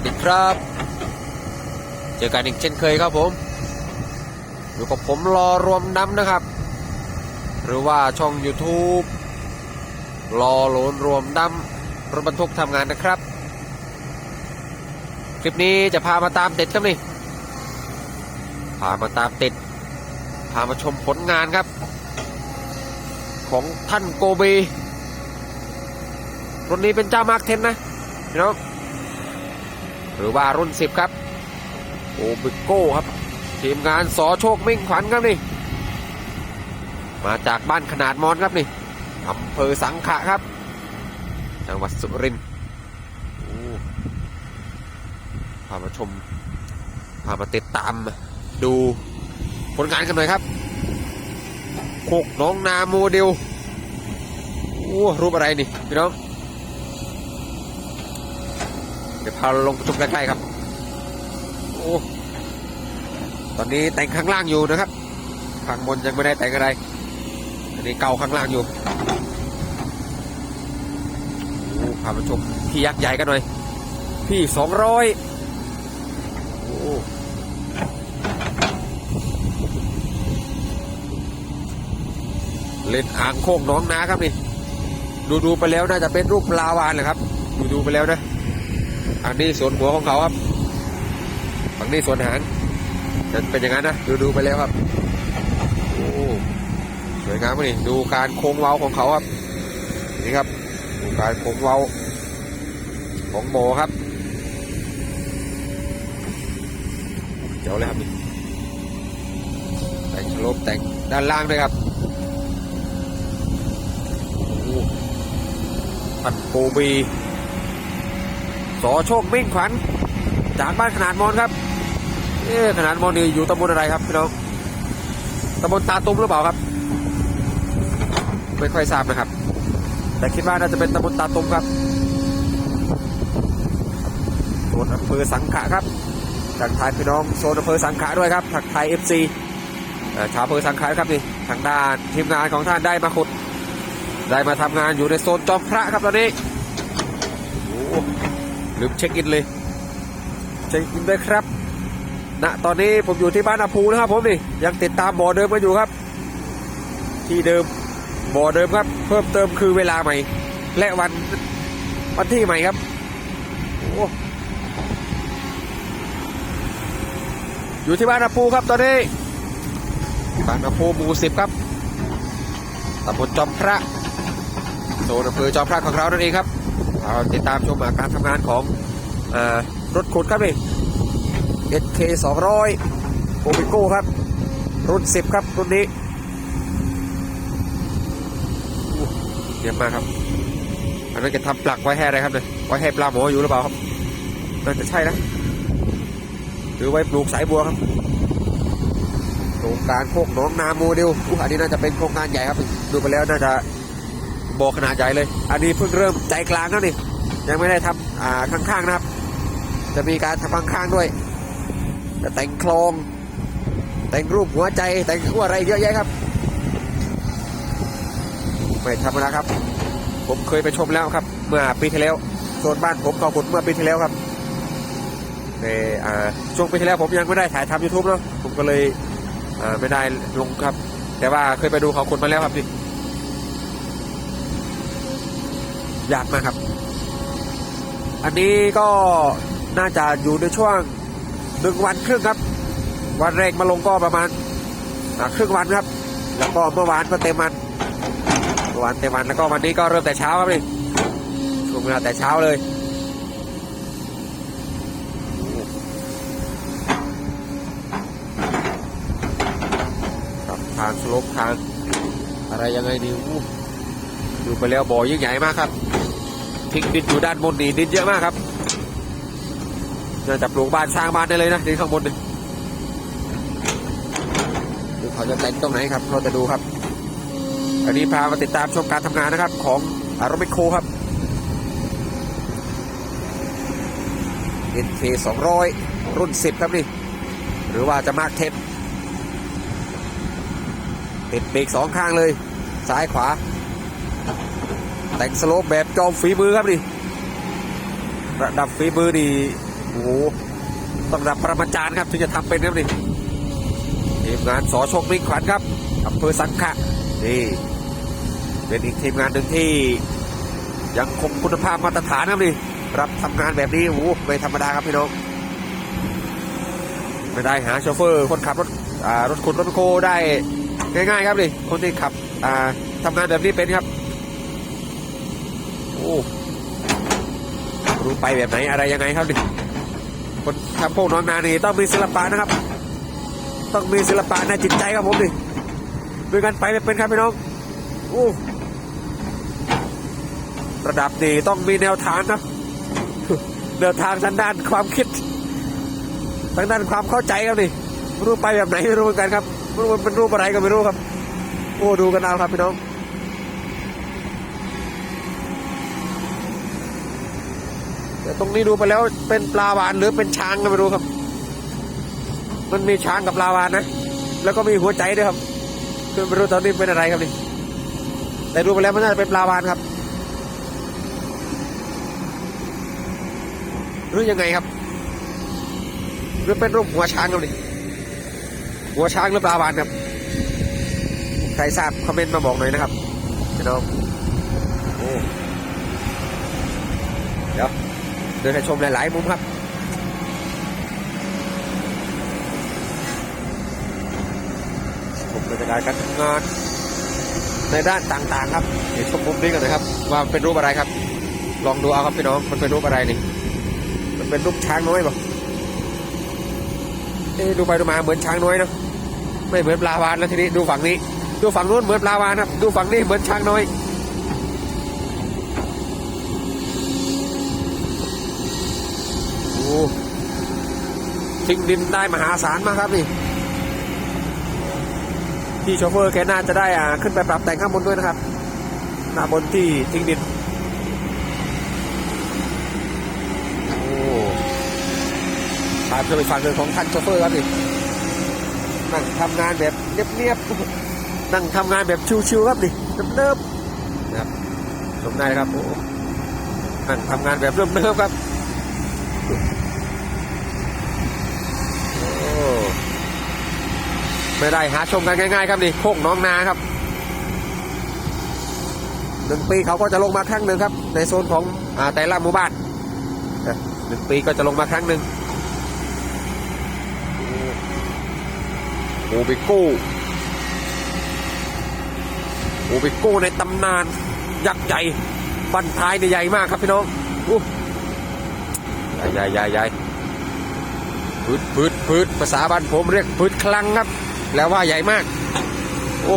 วัสดีครับ เจอกันอีกเช่นเคยครับผม อยู่กับผมรอรวมน้ำนะครับ หรือว่าช่อง YouTube รอโหลนรวมน้ำรถบรรทุกทำงานนะครับ คลิปนี้จะพามาตามติดครับนี่ พามาตามติด พามาชมผลงานครับ ของท่านโกเบรุ่นนี้เป็นเจ้ามาร์คเทนนะพี่น้อง หรือว่ารุ่น 10 ครับ โอบิโก้ครับ ทีมงานสอโชคมิ่งขวัญครับนี่ มาจากบ้านขนาดมอนครับนี่อำเภอสังขะครับ จังหวัดสุรินทร์พามาชม พามาติดตามดูผลงานกันหน่อยครับโคกน้องนาโมเดลโอ้รูปอะไรนี่พี่น้อง เดี๋ยวพาลงชมใกล้ๆครับโอ้ตอนนี้แต่งข้างล่างอยู่นะครับข้างบนยังไม่ได้แต่งอะไรอันนี้เก่าข้างล่างอยู่โอ้พามาชมพี่ยักษ์ใหญ่กันหน่อย พี่สองร้อยโอ้เล่นอ่างโคกน้องนาครับนี่ดูดูๆไปแล้วน่าจะเป็นรูปปลาวานเลยครับ ดูดูๆไปแล้วนะ อันนี้ส่วนหัวของเขาครับฝั่งนี้ส่วนหางจะเป็นอย่างนั้นนะดูดูไปแล้วครับโอ้สวยงามมากนี่ดูการโค้งเว้าของเขาครับนี่ครับดูการโค้งเว้าของโบครับเจ๋วเลยครับนี่แต่งโลปแต่งด้านล่างด้วยครับโอ้ปัดโกบี สอโชคมิ่งขวัญจากบ้านขนาดมอนครับเอ๊ะขนาดมอนนี่อยู่ตำบลอะไรครับพี่น้องตำบลตาตุ้มหรือเปล่าครับไม่ค่อยทราบนะครับ แต่คิดว่าน่าจะเป็นตำบลตาตุ้มครับโซนอำเภอสังขะครับทักทายพี่น้องโซนอำเภอสังขะด้วยครับทักทายเอฟซีชาวอำเภอสังขะครับนี่ทางด้านทีมงานของท่านได้มาขุดได้มาทำงานอยู่ในโซนจอมพระครับตอนนี้โอ้ ลืมเช็คอินเลยเช็คอินด้วยครับณตอนนี้ผมอยู่ที่บ้านอาภูนะครับผมนี่ยังติดตามบ่อเดิมกันอยู่ครับ ที่เดิมบ่อเดิมครับ เพิ่มเติมคือเวลาใหม่ และวันวันที่ใหม่ครับโอ้อยู่ที่บ้านอาภูครับตอนนี้บ้านอาภูหมู่สิบครับตำบลจอมพระโซนอำเภอจอมพระของเรานั่นเองครับ เราติดตามชมการทำงานของอรถขุดครับนี่ SK 200โอมิโก้ครับ รุ่น 10 ครับ รุ่นนี้เยี่ยมมากครับ อันนั้นจะทำปลักไว้ให้อะไรครับเนี่ยไว้ให้ปลาหมออยู่หรือเปล่าครับน่าจะใช่นะหรือไว้ปลูกสายบัวครับโครงการโคกหน้องนาโมเดลอันนี้น่าจะเป็นโครงการใหญ่ครับ ดูไปแล้วน่าจะ บ่อขนาดใหญ่เลย อันนี้เพิ่งเริ่มใจกลางแล้วนี่ ยังไม่ได้ทำอ่าข้างๆนะครับ จะมีการทำข้างๆด้วย จะแต่งโครงแต่งรูปหัวใจแต่งอะไรเยอะแยะครับ ไม่ธรรมดาครับ ผมเคยไปชมแล้วครับ เมื่อปีที่แล้วโซนบ้านผมเขาขุดเมื่อปีที่แล้วครับในอ่าช่วงปีที่แล้วผมยังไม่ได้ถ่ายทำยูทูบเนาะผมก็เลยอ่าไม่ได้ลงครับ แต่ว่าเคยไปดูเขาขุดมาแล้วครับนี่ ยากมากครับ อันนี้ก็น่าจะอยู่ในช่วงหนึ่งวันครึ่งครับ วันแรกมาลงก็ประมาณครึ่งวันครับ แล้วก็เมื่อวานก็เต็มวันเมื่อวานเต็มวันแล้วก็วันนี้ก็เริ่มแต่เช้าครับนี่ช่วงเวลาแต่เช้าเลยครับทางสลปทางอะไรยังไงดีดูไปแล้วบ่อยิ่งใหญ่มากครับ ทิ้งดินอยู่ด้านบนนี่ดินเยอะมากครับน่าจะปลูกบ้านสร้างบ้านได้เลยนะดินข้างบนนี่ดูเขาจะแต่งตรงไหนครับเราจะดูครับอันนี้พามาติดตามชมการทำงานนะครับ ของอารมิโคครับ NK 200รุ่น10ครับนี่หรือว่าจะมากเทปติดเบรกสองข้างเลย ซ้ายขวา แต่งสโลปแบบจอมฝีมือครับนี่ระดับฝีมือดีโอ้โหต้องรับประมาจารย์ครับถึงจะทำเป็นครับนี่ทีมงานสอโชคมิ่งขวัญครับอำเภอสังขะนี่เป็นอีกทีมงานหนึ่งที่ยังคงคุณภาพมาตรฐานครับนี่รับทำงานแบบนี้โอ้โหไม่ธรรมดาครับพี่น้องไม่ได้หาโชเฟอร์คนขับรถรถขุดรถโคได้ง่ายๆครับนี่คนที่ขับอ่าทำงานแบบนี้เป็นครับโอ้ รู้ไปแบบไหนอะไรยังไงครับนี่คนทำพวกน้องนานี่ต้องมีศิลปะนะครับ ต้องมีศิลปะในจิตใจครับผมนี่ด้วยกันไปไม่เป็นครับพี่น้องโอ้ระดับนี้ต้องมีแนวทางครับแนวทางทางด้านความคิดทางด้านความเข้าใจครับนี่รู้ไปแบบไหนไม่รู้เหมือนกันครับไม่รู้มันเป็นรูปอะไรก็ไม่รู้ครับ โอ้ดูกันเอาครับพี่น้อง แตรงนี้ดูไปแล้วเป็นปลาวานหรือเป็นช้างก็ไม่รู้ครับ มันมีช้างกับปลาวานนะ แล้วก็มีหัวใจด้วยครับ คือไม่รู้ตอนนี้เป็นอะไรครับนี่ แต่ดูไปแล้วมันน่าจะเป็นปลาวานครับ หรือยังไงครับ หรือเป็นรูปหัวช้างครับนี่ หัวช้างหรือปลาวานครับ ใครทราบคอมเมนต์มาบอกหน่อยนะครับพี่น้องโอ้เดี๋ยว เดินชมหลายๆมุมครับผมบรรยากาศการทำงานในด้านต่างๆ ครับ เดี๋ยวชมมุมนี้กันนะครับ ว่าเป็นรูปอะไรครับ ลองดูเอาครับพี่น้องมันเป็นรูปอะไรนี่ มันเป็นรูปช้างน้อยป่ะเอ๊ดูไปดูมาเหมือนช้างน้อยเนะไม่เหมือนปลาวานแล้วทีนี้ดูฝั่งนี้ ดูฝั่งนู้นเหมือนปลาวานครับ ดูฝั่งนี้เหมือนช้างน้อย โอ้ ทิ้งดินได้มหาศาลมากครับนี่ที่โชเฟอร์แกน่าจะได้อ่าขึ้นไปปรับแต่งข้างบนด้วยนะครับหน้าบนที่ทิ้งดินโอ้พาไปฟังเรื่องของท่านโชเฟอร์ครับนี่นั่งทำงานแบบเนียบๆนั่งทำงานแบบชิวๆครับนี่เนิบๆนะครับชมได้ครับโอ้นั่งทำงานแบบเนิบๆครับโอ้ ไม่ได้หาชมกันง่ายๆ ครับนี่โคกน้องนาครับหนึ่งปีเขาก็จะลงมาครั้งหนึ่งครับ ในโซนของอาแต่ละหมู่บ้านหนึ่งปีก็จะลงมาครั้งหนึ่งโอ้โหบิโก้โอบิโก้ในตำนานยักษ์ใหญ่บันท้ายเนี่ยใหญ่มากครับพี่น้องอู้ใหญ่ใหญ่ใหญ่ใหญ่พืดพืดพืดภาษาบ้านผมเรียกพืดคลังครับ แล้วว่าใหญ่มาก โอ้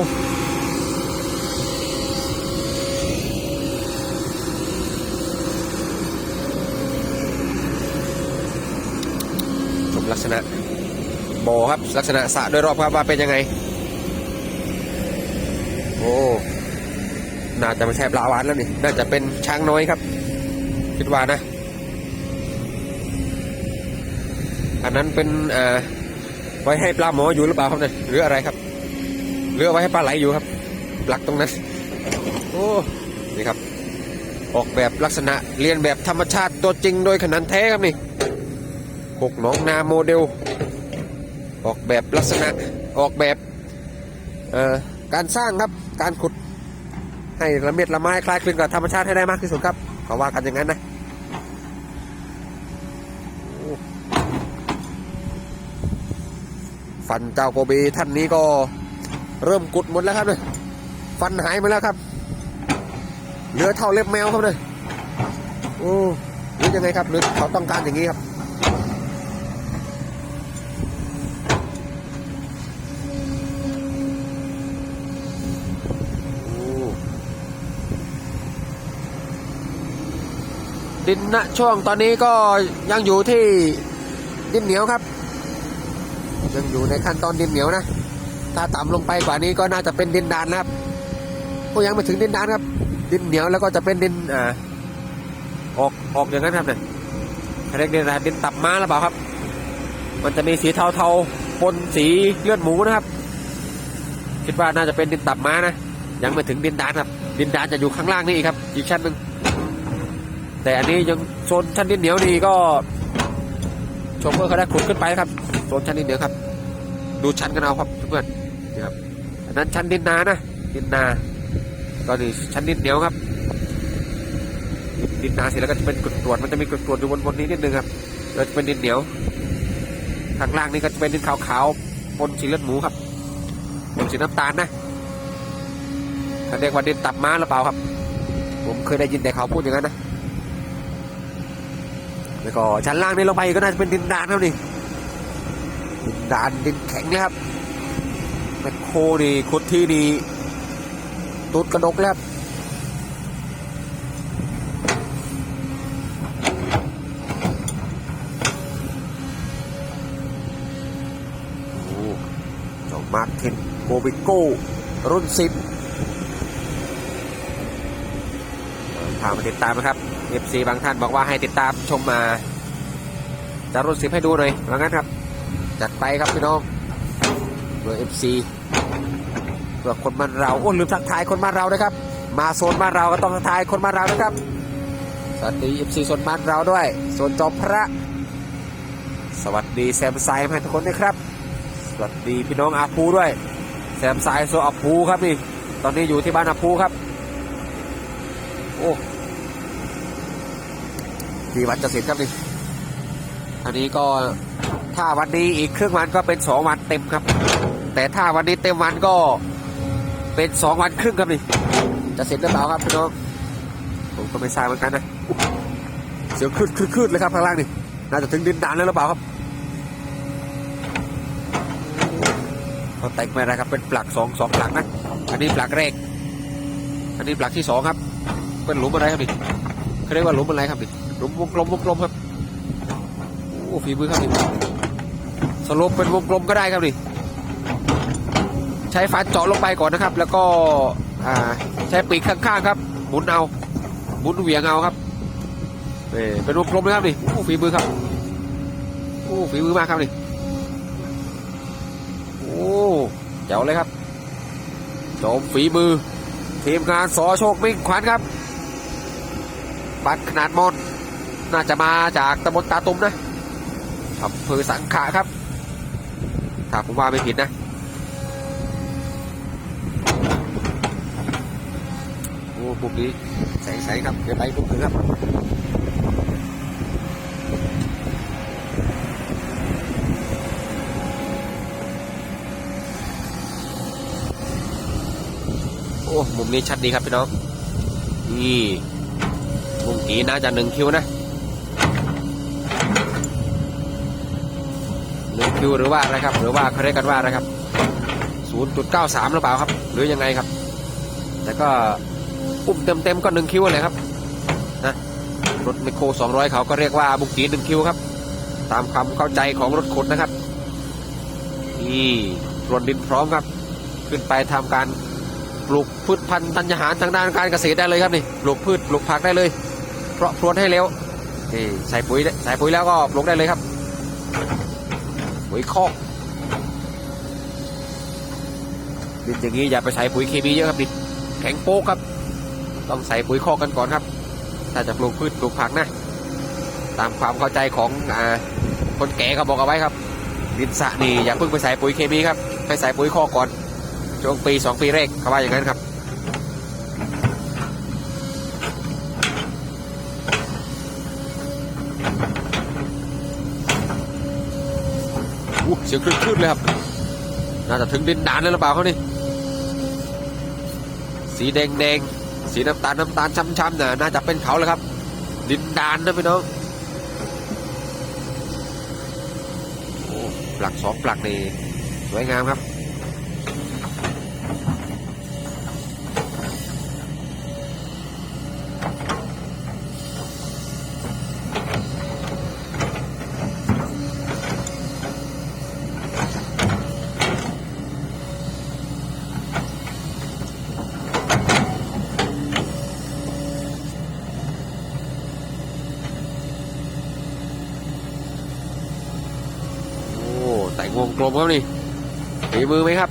ชมลักษณะบ่อครับ ลักษณะสระโดยรอบครับว่าเป็นยังไง โอ้น่าจะไม่ใช่ปลาวานแล้วนี่ น่าจะเป็นช้างน้อยครับ คิดว่านะ อันนั้นเป็นเอ่อ ไว้ให้ปลาหมออยู่หรือเปล่าครับเนี่ยหรืออะไรครับหรือไว้ให้ปลาไหลอยู่ครับ หลักตรงนั้น โอ้นี่ครับ ออกแบบลักษณะเรียนแบบธรรมชาติตัวจริงโดยขนาดแท้ครับนี่หกหนองนาโมเดล ออกแบบลักษณะออกแบบเอ่อการสร้างครับการขุดให้ละเมียดละไม้คล้ายคลึงกับธรรมชาติให้ได้มากที่สุดครับเขาว่ากันอย่างนั้นนะโอ้ ฟันเจ้าโกบีท่านนี้ก็เริ่มกุดหมดแล้วครับเลยฟันหายไปแล้วครับ เหลือเท่าเล็บแมวครับเลยโอ้หรือยังไงครับหรือเขาต้องการอย่างนี้ครับดินณช่วงตอนนี้ก็ยังอยู่ที่ดินเหนียวครับ ยังอยู่ในขั้นตอนดินเหนียวนะ ถ้าต่ำลงไปกว่านี้ก็น่าจะเป็นดินดานนะครับก็ยังไม่ถึงดินดานครับ ดินเหนียวแล้วก็จะเป็นดินอ่าออกออกอย่างนั้นครับเนี่ยเรียกดินอะไรดินตับม้าหรือเปล่าครับ มันจะมีสีเทาๆปนสีเลือดหมูนะครับ คิดว่าน่าจะเป็นดินตับม้านะยังไม่ถึงดินดานครับ ดินดานจะอยู่ข้างล่างนี่อีกครับ อีกชั้นหนึ่งแต่อันนี้ยังโซนชั้นดินเหนียวนี่ก็ โชเฟอร์เขาได้ขุดขึ้นไปครับโซนชั้นดินเหนียวครับ ดูชั้นกันเอาครับเพื่อนนี่ครับอันนั้นชั้นดินนานะดินนาก็นี่ชั้นดินเหนียวครับ ดินนาเสร็จแล้วก็จะเป็นกรดกรวดมันจะมีกรดกรวดอยู่บนบนนี้นิดนึงครับแล้วจะเป็นดินเหนียวข้างล่างนี่ก็จะเป็นดินขาวๆปนสีเลือดหมูครับปนสีน้ำตาลนะเขาเรียกว่าดินตับม้าหรือเปล่าครับ ผมเคยได้ยินแต่เขาพูดอย่างนั้นนะ แล้วก็ชั้นล่างนี่ลงไปก็น่าจะเป็นดินดานครับนี่ดินดานดินแข็งนะครับแมคโครนี่ขุดที่นี่ตุดกระดกแล้วโอ้เจ้ามาร์ตินโกบิโก้ รุ่นสิบพามาติดตามนะครับ FC บางท่านบอกว่าให้ติดตามชมมา จะรุ่นสิบให้ดูหน่อยว่างั้นครับ จัดไปครับพี่น้องเพื่อ FC เพื่อคนบ้านเราโอ้ลืมทักทายคนบ้านเรานะครับ มาโซนบ้านเราก็ต้องทักทายคนบ้านเรานะครับสวัสดี FC โซนบ้านเราด้วยโซนจอมพระ สวัสดีแซมไซให้ทุกคนด้วยครับ สวัสดีพี่น้องอาภูด้วย แซมไซโซอาภูครับนี่ตอนนี้อยู่ที่บ้านอาภูครับ โอ้ี่วันจะเสร็จครับนี่อันนี้ก็ถ้าวันนี้อีกครึ่งวันก็เป็นสองวันเต็มครับ แต่ถ้าวันนี้เต็มวันก็เป็นสองวันครึ่งครับนี่จะเสร็จหรือเปล่าครับพี่น้องผมก็ไม่ทราบเหมือนกันนะเสียงคืดคืดคืดเลยครับข้างล่างนี่น่าจะถึงดินดานแล้วหรือเปล่าครับเขาแต่งมาอะไรครับเป็นปลักสองสองปลักนะอันนี้ปลักแรกอันนี้ปลักที่สองครับเป็นหลุมอะไรครับนี่เขาเรียกว่าหลุมอะไรครับนี่ หลุมวงกลมวงกลมครับโอ้ฝีมือครับนี่สโลปเป็นวงกลมก็ได้ครับนี่ใช้ฟันเจาะลงไปก่อนนะครับ แล้วก็ใช้ปีกข้างๆครับหมุนเอาหมุนเหวี่ยงเอาครับเป็นวงกลมนะครับนี่โอ้ฝีมือครับโอ้ฝีมือมากครับนี่โอ้เจ๋วเลยครับโจมฝีมือทีมงานสอโชคมิ่งขวัญครับ บัตรขนาดมอน น่าจะมาจากตำบลตาตุมนะอำเภอสังขะครับ ถ้าผมว่าไม่ผิดนะโอ้พวกนี้ใสๆครับเดี๋ยวไปพวกนี้ครับโอ้มุมนี้ชัดดีครับพี่น้องนี่มุมนี้น่าจะหนึ่งคิวนะหนึ่ง คิวหรือว่าอะไรครับ หรือว่าเขาเรียกกันว่าอะไรครับศูนย์จุดเก้าสามหรือเปล่าครับ หรือยังไงครับ แต่ก็ปุ่มเต็มเต็มๆก็หนึ่งคิวเลยครับนะรถไมคโครสองร้อยเขาก็เรียกว่าบุกกีหนึ่งคิวครับ ตามความเข้าใจของรถขนนะครับนี่รวนดินพร้อมครับ ขึ้นไปทำการปลูกพืชพันธุ์ธัญญาหารทางด้านการเกษตรได้เลยครับนี่ปลูกพืชปลูกผักได้เลย เพราะพรวนให้เร็วนี่ใส่ปุ๋ยใส่ปุ๋ยแล้วก็ปลูกได้เลยครับ ปุ๋ยคอกดินอย่างนี้อย่าไปใส่ปุ๋ยเคมีเยอะครับดินแข็งโป๊กครับ ต้องใส่ปุ๋ยคอกกันก่อนครับ ถ้าจะปลูกพืชปลูกผักนะ ตามความเข้าใจของอคนแก่เขาบอกเอาไว้ครับ ดินสระนี่อย่าเพิ่งไปใส่ปุ๋ยเคมีครับ ไปใส่ปุ๋ยคอกก่อนช่วงปีสองปีแรกเขาว่าอย่างนั้นครับ สียงคลื่นๆเลยครับ น่าจะถึงดินดานแล้วหรือเปล่าเขานี่ สีแดงแดงสีน้ำตาลน้ำตาลช้ำๆน่ะน่าจะเป็นเขาแล้วครับ ดินดานนะพี่น้องโอ้ปลักสองปลักนี่สวยงามครับ ลมครับนี่ฝีมือไหมครับ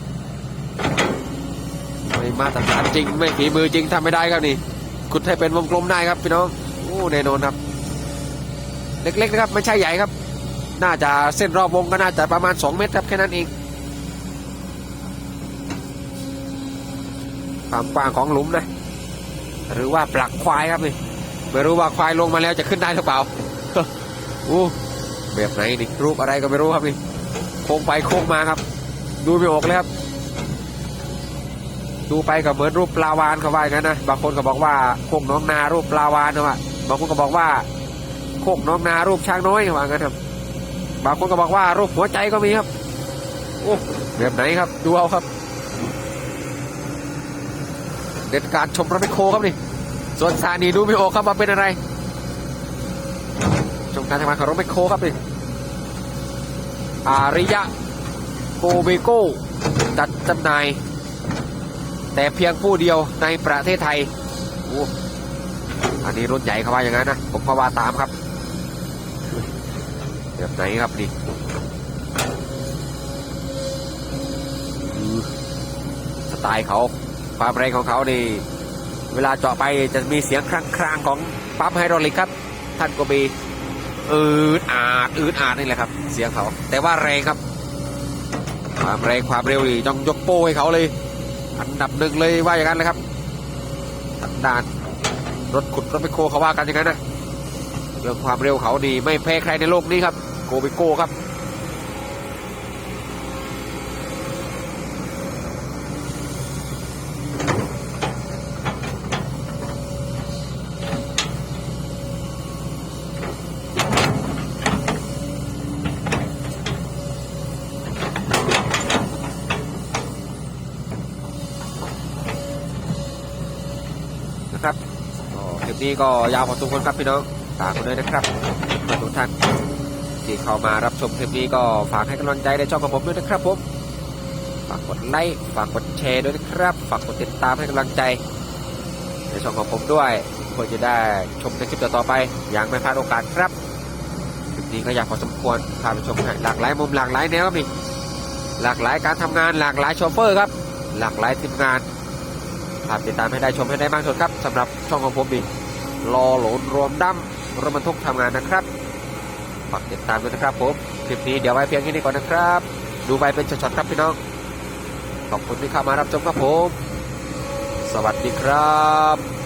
ไม่มาตรฐานจริงไม่ฝีมือจริงทำไม่ได้ครับนี่ขุดให้เป็นวงกลมได้ครับพี่น้องโอ้แน่นอนครับ เล็กๆนะครับไม่ใช่ใหญ่ครับ น่าจะเส้นรอบวงก็น่าจะประมาณ 2 เมตรครับแค่นั้นเองความกว้างของหลุมนะ หรือว่าปลักควายครับนี่ไม่รู้ว่าควายลงมาแล้วจะขึ้นได้หรือเปล่าอู้แบบไหนนี่รูปอะไรก็ไม่รู้ครับนี่ ค้งไปโค้งมาครับ ดูไม่ออกเลยครับ ดูไปก็เหมือนรูปปลาวานเขาว่าอย่างนั้นนะบางคนก็บอกว่าโคกน้องนารูปปลาวานนะว่าบางคนก็บอกว่าโคกน้องนารูปช้างน้อยเขาว่างั้นครับ บางคนก็บอกว่ารูปหัวใจก็มีครับโอ้แบบไหนครับ ดูเอาครับ เด็ดการชมรถไมโครครับนี่ส่วนสานีดูไม่ออกครับว่าเป็นอะไร ชมการทำงานของรถไมโครครับนี่ อาริยะโกเบโก้จัดจำหน่าย แต่เพียงผู้เดียวในประเทศไทยโอ้อันนี้รุ่นใหญ่เขาว่าอย่างนั้นนะ ผมก็ว่าตามครับแบบไหนครับนี่สไตล์เขาความแรงของเขานี่เวลาเจาะไปจะมีเสียงครางครางๆของปั๊มไฮดรอลิกครับ ท่านก็มี อืดอาดอืดอาดนี่แหละครับ เสียงเขา แต่ว่าแรงครับ ความแรงความเร็วนี่ต้องยกโป้ให้เขาเลย อันดับหนึ่งเลยว่าอย่างนั้นเลยครับทางด้านรถขุดรถไมโครเขาว่ากันอย่างนั้นนะเรื่องความเร็วเขาดีไม่แพ้ใครในโลกนี้ครับ โกบิโก้คครับก็คลิป นี้ก็ยาวพอสมควรครับพี่น้องฝากกันด้วยนะครับเพื่อนทุกท่านที่เข้ามารับชมคลิปนี้ก็ฝากให้กำลังใจในช่องของผมด้วยนะครับผมฝากกดไลค์ฝากกดแชร์ด้วยนะครับ ฝากกดติดตามให้กำลังใจในช่องของผมด้วยเพื่อจะได้ชมในคลิปต่อๆไป อย่างไม่พลาดโอกาสครับคลิปนี้ก็ยาวพอสมควรพาไปชมหลากหลายมุมหลากหลายแนวครับนี่หลากหลายการทำงานหลากหลายโชเฟอร์ครับ หลากหลายทีมงานฝากติดตามให้ได้ชมให้ได้มากสุดครับสำหรับช่องของผมนี่ รอโหลนรวมดั้มรถบรรทุกทำงานนะครับฝากติดตามด้วยนะครับผมคลิปนี้เดี๋ยวไว้เพียงแค่นี้ก่อนนะครับ ดูไปเป็นช็อตๆครับพี่น้อง ขอบคุณที่เข้ามารับชมครับผม สวัสดีครับ